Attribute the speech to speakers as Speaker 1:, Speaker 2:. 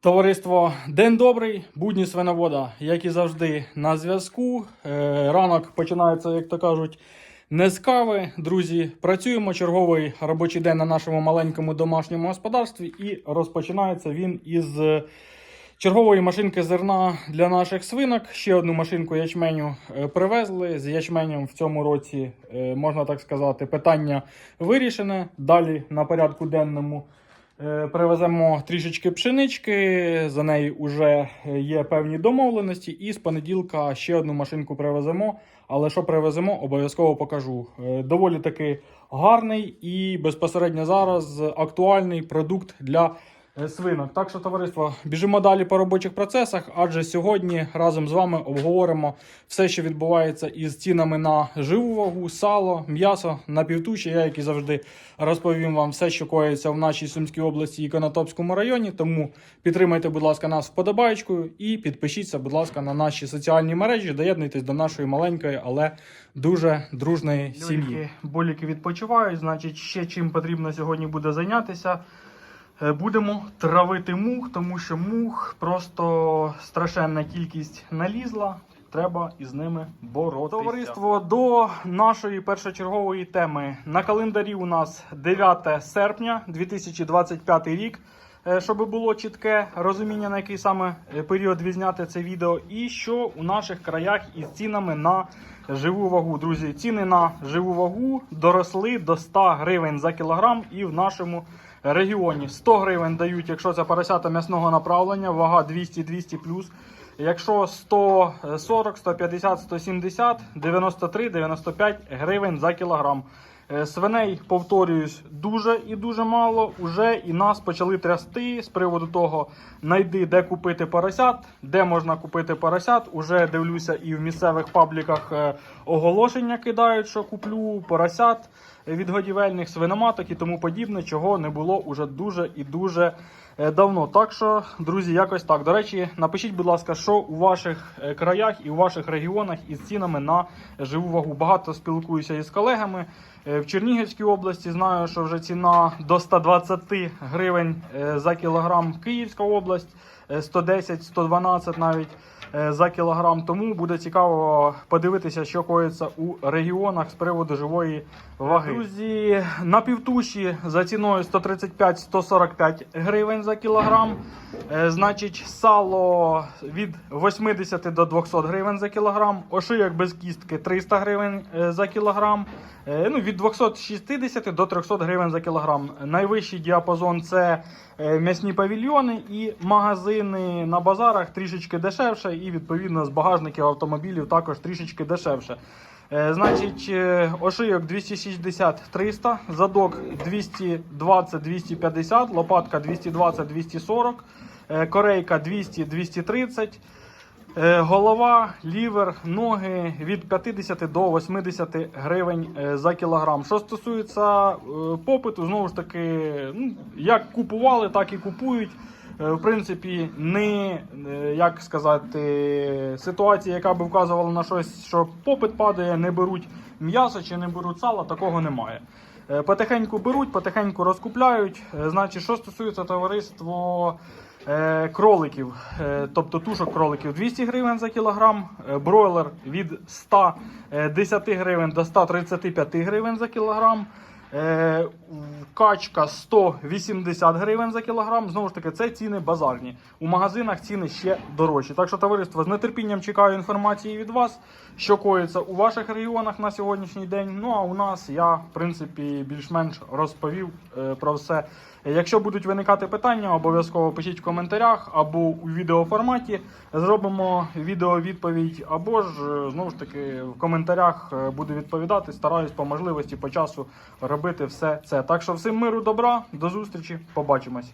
Speaker 1: Товариство, день добрий, будні свиновода, як і завжди, на зв'язку. Е, Ранок починається, як то кажуть, не з кави. Друзі, працюємо черговий робочий день на нашому маленькому домашньому господарстві, і розпочинається він із е, чергової машинки зерна для наших свинок. Ще одну машинку ячменю е, привезли. З ячменем в цьому році, можна так сказати, питання вирішене. Далі на порядку денному. Е, Привеземо трішечки пшенички, за неї вже є певні домовленості. І з понеділка ще одну машинку привеземо. Але що привеземо, обов'язково покажу. Е, Доволі таки гарний і безпосередньо зараз актуальний продукт для свинок. Так що, товариство, біжимо далі по робочих процесах, адже сьогодні разом з вами обговоримо все, що відбувається із цінами на живу вагу, сало, м'ясо, напівтуші. Я, як і завжди, розповім вам все, що коїться в нашій Сумській області і Конотопському районі. Тому підтримайте, будь ласка, нас вподобайкою і підпишіться, будь ласка, на наші соціальні мережі. Доєднуйтесь до нашої маленької, але дуже дружної сім'ї. Боліки відпочивають, значить, ще чим потрібно сьогодні буде зайнятися. Е, Будемо травити мух, тому що мух просто страшенна кількість налізла. Треба із ними боротися. Товариство до нашої першочергової теми. На календарі у нас 9 серпня 2025 рік. Е, Щоб було чітке розуміння, на який саме е, період відзняти це відео, і що у наших краях із цінами на живу вагу. Друзі, ціни на живу вагу доросли до 100 гривень за кілограм і в нашому регіоні. 100 гривень дають, якщо це поросята м'ясного направлення, вага 200-200 плюс. Якщо 140, 150, 170, 93, 95 гривень за кілограм. Е, Свиней, повторююсь, дуже і дуже мало. Уже і нас почали трясти з приводу того, найди, де купити поросят, де можна купити поросят. Уже дивлюся і в місцевих пабліках е, оголошення кидають, що куплю поросят від годівельних свиноматок і тому подібне, чого не було уже дуже і дуже е, давно. Так що, друзі, якось так. До речі, напишіть, будь ласка, що у ваших е, краях і у ваших регіонах із цінами на живу вагу. Багато спілкуюся із колегами. Е, В Чернігівській області знаю, що вже ціна до 120 гривень за кілограм. Київська область 110-112 навіть е, за кілограм. Тому буде цікаво подивитися, що коїться у регіонах з приводу живої ваги. Друзі, на півтуші за ціною 135-145 гривень за кілограм. Е, Значить, сало від 80 до 200 гривень за кілограм. Ошийок без кістки 300 гривень е, за кілограм. Е, Ну, від 260 до 300 гривень за кілограм. Найвищий діапазон це е, м'ясні павільйони і магазини на базарах трішечки дешевше, і відповідно з багажників автомобілів також трішечки дешевше. Е, Значить, е, ошийок 260-300, задок 220-250, лопатка 220-240, е, корейка 200-230. Е, Голова, лівер, ноги від 50 до 80 гривень за кілограм. Що стосується попиту, знову ж таки, ну, як купували, так і купують. Е, В принципі, не е, як сказати, ситуація, яка би вказувала на щось, що попит падає, не беруть м'ясо чи не беруть сало, такого немає. Е, Потихеньку беруть, потихеньку розкупляють. Значить, що стосується товариства кроликів, тобто тушок кроликів 200 гривень за кілограм, бройлер від 110 гривень до 135 гривень за кілограм. Качка 180 гривень за кілограм. Знову ж таки, це ціни базарні. У магазинах ціни ще дорожчі. Так що, товариство, з нетерпінням чекаю інформації від вас, що коїться у ваших регіонах на сьогоднішній день. Ну а у нас я, в принципі, більш-менш розповів е, про все. Якщо будуть виникати питання, обов'язково пишіть в коментарях або у відеоформаті. Зробимо відеовідповідь, або ж е, знову ж таки в коментарях е, буду відповідати. Стараюсь по можливості по часу робити все це. Так що всім миру, добра, до зустрічі, побачимось.